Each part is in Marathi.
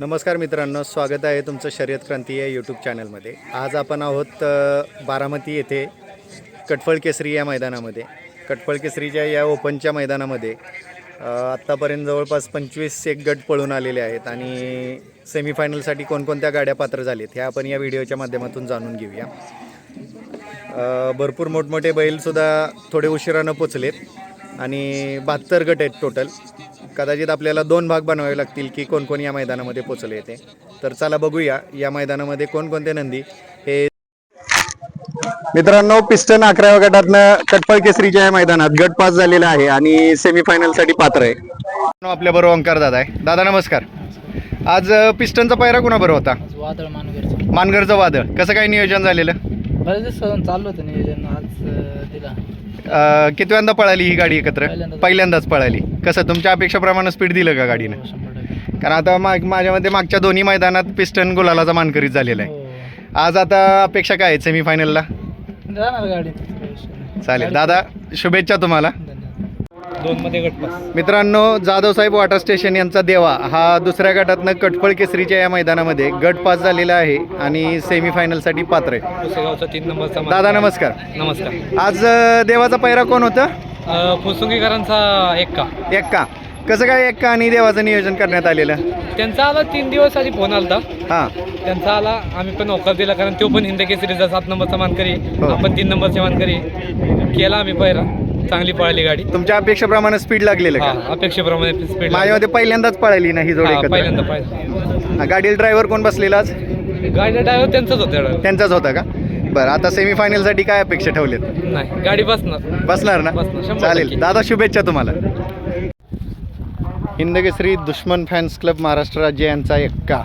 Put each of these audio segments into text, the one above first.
नमस्कार मित्रांनो स्वागत आहे तुमचं शर्यत क्रांती या यूट्यूब चॅनलमध्ये आज आपण आहोत बारामती येथे कटफळ केसरी या मैदानामध्ये. कटफळ केसरीच्या या ओपनच्या मैदानामध्ये आत्तापर्यंत जवळपास पंचवीस एक गट पळून आलेले आहेत आणि सेमीफायनलसाठी कोणकोणत्या गाड्या पात्र झालेत ह्या आपण या व्हिडिओच्या माध्यमातून जाणून घेऊया. भरपूर मोठमोठे बैलसुद्धा थोडे उशिरानं पोचलेत आणि बहात्तर गट आहेत टोटल कदाचित आपल्याला दोन भाग बनवावे लागतील की कोण कोण या मैदानामध्ये पोचले येते तर चला बघूया या मैदानामध्ये कोणकोणते नंदी हे मित्रांनो पिस्टन अकराव्या गटातनं कटपळ केसरीच्या या मैदानात गट पास झालेला आहे आणि सेमीफायनलसाठी पात्र आहे. आपल्या बरोबर ओंकार दादा आहे. दादा नमस्कार. आज पिस्टनचा पायरा कुणाबरोबर होता? वादळ मानगरचं. मानगरचं वादळ. कसं काय नियोजन झालेलं? चाललं होतं नियोजन आज दिला. अ, कितव्यांदा पळाली ही गाडी एकत्र? पहिल्यांदाच. पहिल्यांदाच पळाली. कसं तुमच्या अपेक्षेप्रमाणे स्पीड दिलं का गाडीनं? हो, शंभर टक्के. कारण आता माग माझ्या मते मागच्या दोन्ही मैदानात पिस्टन गुलालाचा मानकरीत झालेला आहे. हो. आज आता अपेक्षा काय आहेत सेमीफायनलला जाणार गाडी. चालेल. दादा शुभेच्छा तुम्हाला. गटपास मित्रांनो जाधव साहेब वॉटर स्टेशन यांचा देवा हा दुसऱ्या गटातनं कटफळ केसरीच्या या मैदानामध्ये गट पास झालेला आहे आणि सेमीफायनलसाठी पात्र आहे. पुसेगावचा तीन नंबरचा दादा नमस्कार. नमस्कार. आज अ, देवाचा पैरा कोण होतं? फुसुंगीकरांचा एक्का. एक्का. कसं काय एक्का आणि देवाचं नियोजन करण्यात आलेलं? त्यांचा आला तीन दिवस आधी फोन आलता. हां. त्यांचा आला आम्ही पण होकार दिला कारण तो पण हिंद केसरीचा सात नंबरचा मानकरी हो. आपण तीन नंबरचे मानकरी केला आम्ही पहिला चांगली पळाली गाडी. तुमच्या अपेक्षेप्रमाणे स्पीड लागलेलं हा, का अपेक्षेप्रमाणे स्पीड माझ्या मते पहिल्यांदाच पळाली नाही जोड एकत्र. पहिल्यांदा पाहिजे गाडीला ड्रायव्हर कोण बसलेला आज? गाडी ड्रायव्हर त्यांचाच होता driver. त्यांचाच होता का? बरं आता सेमीफायनलसाठी काय अपेक्षा ठेवलेत? नाही गाडी बसणार. बसणार ना? बसणार, शंभर चालेल. टक्के. दादा शुभेच्छा तुम्हाला. हिंदकेसरी दुश्मन फॅन्स क्लब महाराष्ट्र राज्य यांचा एक्का.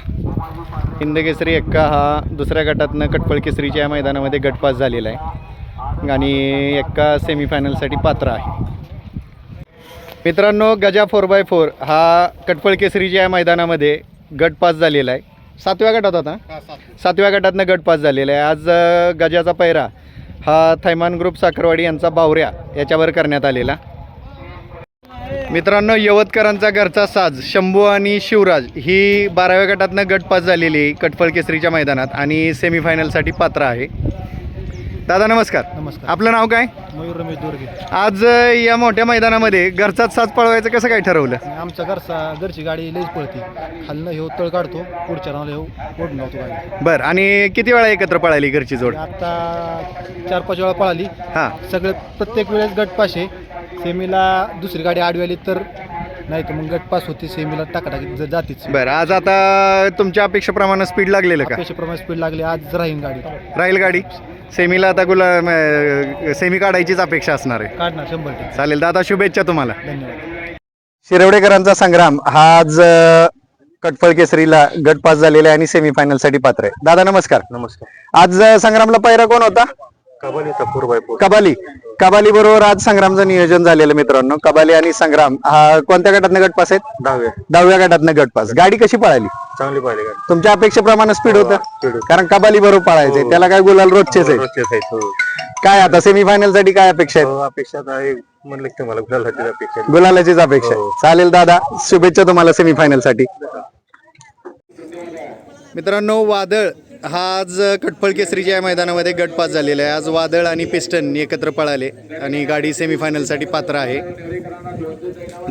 हिंदकेसरी एक्का हा दुसऱ्या गटातनं कटपळ केसरीच्या या मैदानामध्ये गटपास झालेला आहे. आणि एक्का सेमीफायनलसाठी पात्र आहे. मित्रांनो गजा फोर बाय फोर हा कटपळ केसरीच्या या मैदानामध्ये गटपास झालेला आहे. सातव्या गटात होता? सातव्या. गटातनं गटपास झालेला आहे. आज गजाचा पैरा हा थैमान ग्रुप साखरवाडी यांचा बावऱ्या याच्यावर करण्यात आलेला. मित्रांनो यवतकरांचा घरचा साज शंभू आणि शिवराज ही बाराव्या गटातनं गटपास झालेली आहे कटफळ केसरीच्या मैदानात आणि सेमीफायनलसाठी पात्र आहे. दादा नमस्कार. नमस्कार. आपलं नाव काय? मयूर रमेश दोरगे. आज या मोठ्या मैदानामध्ये घरचाच साज पळवायचं कसं काय ठरवलं? आमच्या घरचा घरची गाडी लईच पळते. खालनं ह्यो तळ काढतो पुढच्या राहून ह्यो ओढून लावतो गाडी. बरं आणि किती वेळा एकत्र पळाली घरची जोड? आता चार पाच वेळा पळाली. हां. सगळे प्रत्येक वेळेस गटपाशे सेमीला दुसरी गाडी आडवी तर नाही तर मग गटपास होती सेमीला टाकाटाकी ज- जातीच. बरं आज आता तुमच्या अपेक्षेप्रमाणे स्पीड लागलेलं का? अपेक्षेप्रमाणे स्पीड लागली आज राहीन गाडी. राहील गाडी? सेमीला आता गुला म, सेमी काढायचीच अपेक्षा असणार आहे. काढणार शंभर टक्के. चालेल दादा शुभेच्छा तुम्हाला. धन्यवाद. शिरवडेकरांचा संग्राम हा आज अ, कटफळ केसरीला गट पास झालेला आहे आणि सेमीफायनलसाठी पात्र आहे. दादा नमस्कार. नमस्कार. आज अ, संग्रामला पहिरा कोण होता? Kabaddi four by four Kabali. Kabali बरोबर आज संग्रामचं नियोजन झालेलं मित्रांनो. कबाली आणि संग्राम हा कोणत्या गटातनं गट पास आहेत? दहावे दहाव्या गटातनं गट पास. गाडी कशी पळाली? चांगली पाहिली गाडी. तुमच्या अपेक्षेप्रमाणे स्पीड होतं? speed कारण कबाली बरोबर पळायचंय त्याला काय गुलाल रोजचेच आहे काय आता सेमीफायनलसाठी काय अपेक्षा आहेत? अपेक्षा आहे. म्हणलं की तुम्हाला गुलाल अपेक्षा गुलालाचीच अपेक्षा आहे. चालेल दादा शुभेच्छा तुम्हाला सेमीफायनलसाठी मित्रांनो वादळ हा आज कटफळ केसरीच्या या मैदानामध्ये गट पास झालेला आहे. आज वादळ आणि पिस्टन एकत्र पळाले आणि गाडी सेमीफायनलसाठी पात्र आहे.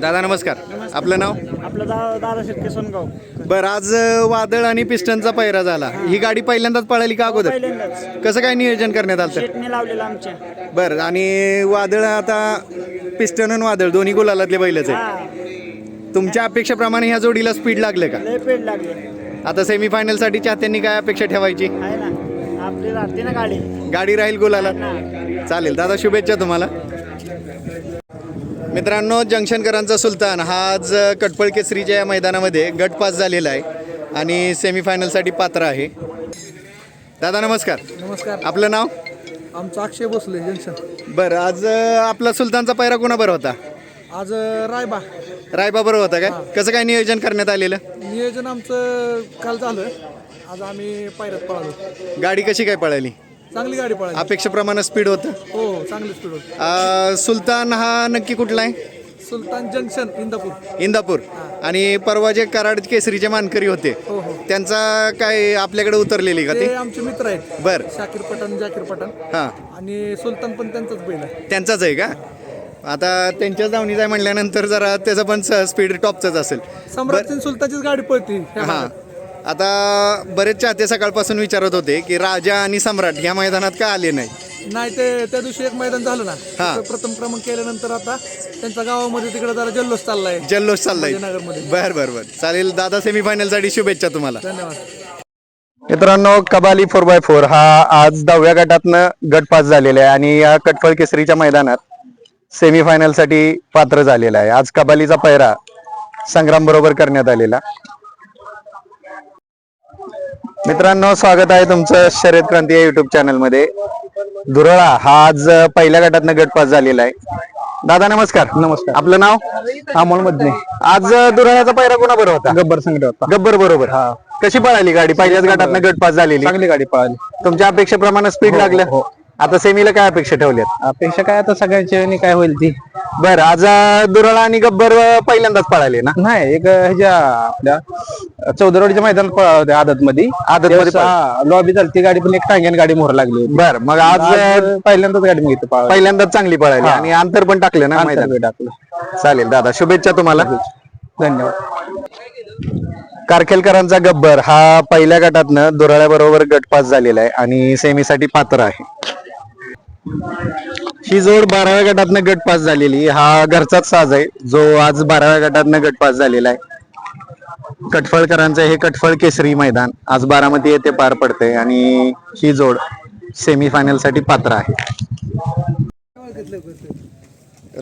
दादा नमस्कार. आपलं नाव? आपलं दा दादा शेटके सोनगाव. बरं आज वादळ आणि पिस्टनचा पैरा झाला. ही गाडी पहिल्यांदाच पळाली का अगोदर? पहिल्यांदाच. कसं काय नियोजन करण्यात आलं? शेटने लावलेलं आमच्या. बरं आणि वादळ आता पिस्टन आणि वादळ दोन्ही गुलालातले बैलच आहे. हा. तुमच्या अपेक्षेप्रमाणे ह्या जोडीला स्पीड लागले का? लय पेड लागले. आता सेमीफायनलसाठी चाहत्यांनी काय अपेक्षा ठेवायची? आहे ना. आपली राहते ना गाडी. गाडी राहील गुलाला? चालेल. दादा शुभेच्छा तुम्हाला. मित्रांनो जंक्शनकरांचा सुलतान. हा आज कटपळ केसरीच्या या मैदानामध्ये गट पास झालेला आहे आणि सेमीफायनलसाठी पात्र आहे. दादा नमस्कार. नमस्कार. आपलं नाव? आमचं अक्षय भोसले जंक्शन. बरं आज अं, आपला सुलतानचा पैरा कोणाबरोबर होता? आज रायबा. रायबा बरोबर होता काय कसं काय नियोजन करण्यात आलेलं? नियोजन आमचं काल झालं आज आम्ही पायऱ्यात पळालो. गाडी कशी काय पळाली? चांगली गाडी पळाली. अपेक्षेप्रमाणे स्पीड होतं. हो चांगली स्पीड होती. अं, सुलतान हा नक्की कुठला आहे? सुलतान जंक्शन इंदापूर. इंदापूर. आणि परवा जे कराड केसरीचे मानकरी होते हो हो. त्यांचा काय आपल्याकडे उतरलेली का ते ते? आमचे मित्र आहेत. बर. शाकीर पठाण जाकीर पठाण. हां. आणि सुलतान पण त्यांचाच बैल आहे. त्यांचाच आहे का? आता त्यांच्याच धावणीचा आहे म्हटल्यानंतर जरा त्याचं पण स्पीड टॉपचंच असेल. सम्राट सिंग सुलतानचीच गाडी पळती हां. आता बरेच चाहते सकाळपासून विचारत होते की राजा आणि सम्राट ह्या मैदानात का आले नाही? नाही ते त्या दिवशी एक मैदान झालं ना. हा. तिथं प्रथम क्रमांक केल्यानंतर आता त्यांच्या गावामध्ये तिकडे जरा जल्लोष चाललाय. जल्लोष चाललाय. संभाजीनगरमध्ये. बर बर बर. चालेल दादा सेमीफायनलसाठी शुभेच्छा तुम्हाला. धन्यवाद. मित्रांनो कबाली फोर बाय फोर हा आज दहाव्या गटातनं गट पास झालेला आहे आणि या कटफळ केसरीच्या मैदानात सेमीफायनलसाठी पात्र झालेला आहे. आज कबालीचा पैरा संग्राम बरोबर करण्यात आलेला. मित्रांनो स्वागत आहे तुमचं शर्यत क्रांती या युट्यूब चॅनलमध्ये दुरळा हा आज पहिल्या गटातनं गट पास झालेला आहे. दादा नमस्कार. नमस्कार. आपलं नाव? अमोल मधने आज दुरळ्याचा पैरा कोणा बरोबर होता? गब्बर संघ होता. गब्बर बरोबर. हा. कशी पळाली गाडी? पहिल्याच गटात गट पास झालेली. चांगली गाडी पळाली. तुमच्या अपेक्षेप्रमाणे स्पीड लागलं? आता सेमीला काय अपेक्षा ठेवल्यात? अपेक्षा काय आता सगळ्यांची आणि काय होईल ती? बरं आज अं, दुरळा आणि गब्बर अं, पहिल्यांदाच पळाले ना? नाही एक ह्याच्या आपल्या चौदरवाडीच्या मैदानात आदत मध्ये आदत मध्ये लॉबी झाली ती गाडी पण एक टांग्यान गाडी मोहर लागली होती. बर मग आज अं, आज पहिल्यांदाच गाडी मी घेतो पहिल्यांदाच चांगली पळाली आणि अंतर पण टाकलं ना मैदान टाकलं. चालेल दादा शुभेच्छा तुम्हाला. धन्यवाद. कारखेलकरांचा गब्बर हा पहिल्या गटातनं दुराळ्याबरोबर गट पास झालेला आहे आणि सेमीसाठी पात्र आहे. ही जोड बाराव्या गटातनं गट पास झालेली. हा घरचाच साज आहे. जो आज बाराव्या गटातनं गट पास झालेला आहे. कटफळकरांचं हे कटफळ केसरी मैदान आज बारामती येथे पार पडते आणि ही जोड सेमीफायनलसाठी पात्र आहे.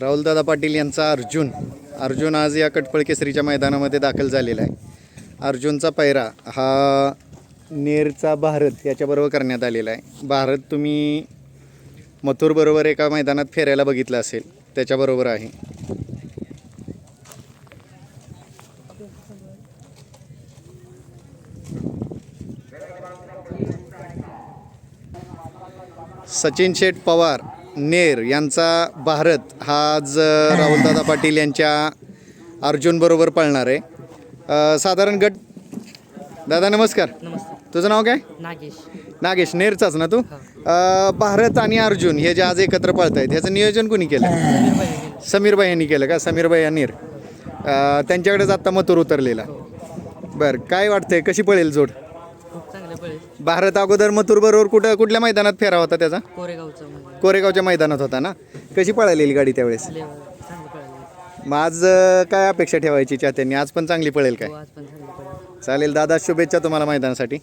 राहुलदादा पाटील यांचा अर्जुन. अर्जुन आज या कटफळ केसरीच्या मैदानामध्ये दाखल झालेला आहे. अर्जुनचा पैरा हा नेरचा भारत याच्याबरोबर करण्यात आलेला आहे. भारत तुम्ही मथुरबरोबर एका मैदानात फेरायला बघितलं असेल. त्याच्याबरोबर आहे. सचिन शेठ पवार नेर यांचा भारत हा आज राहुलदादा पाटील यांच्या अर्जुनबरोबर पळणार आहे. साधारण गट दादा नमस्कार. नमस्कार. तुझं नाव काय? नागेश. नागेश नेरचाच ना तू? अ, भारत आणि अर्जुन हे जे आज एकत्र पळतायत ह्याचं नियोजन कोणी केलं? समीरबाई यांनी केलं का? समीरबाई नेर. अ, त्यांच्याकडेच आत्ता मथुर उतरलेला. बरं काय वाटतंय? कशी पळेल जोड? खूप चांगले पळेल. भारत अगोदर मथुर बरोबर कुठं कुठल्या मैदानात फेरा होता त्याचा? कोरेगावचं म्हणजे कोरेगावच्या मैदानात होता ना? कशी पळालेली गाडी त्यावेळेस? लेवल चांगलं पळेल. मग आज अं, काय अपेक्षा ठेवायची चाहत्यांनी? आज पण चांगली पळेल काय? हो आज पण चांगलं पळेल चालेल दादा शुभेच्छा तुम्हाला मैदानासाठी.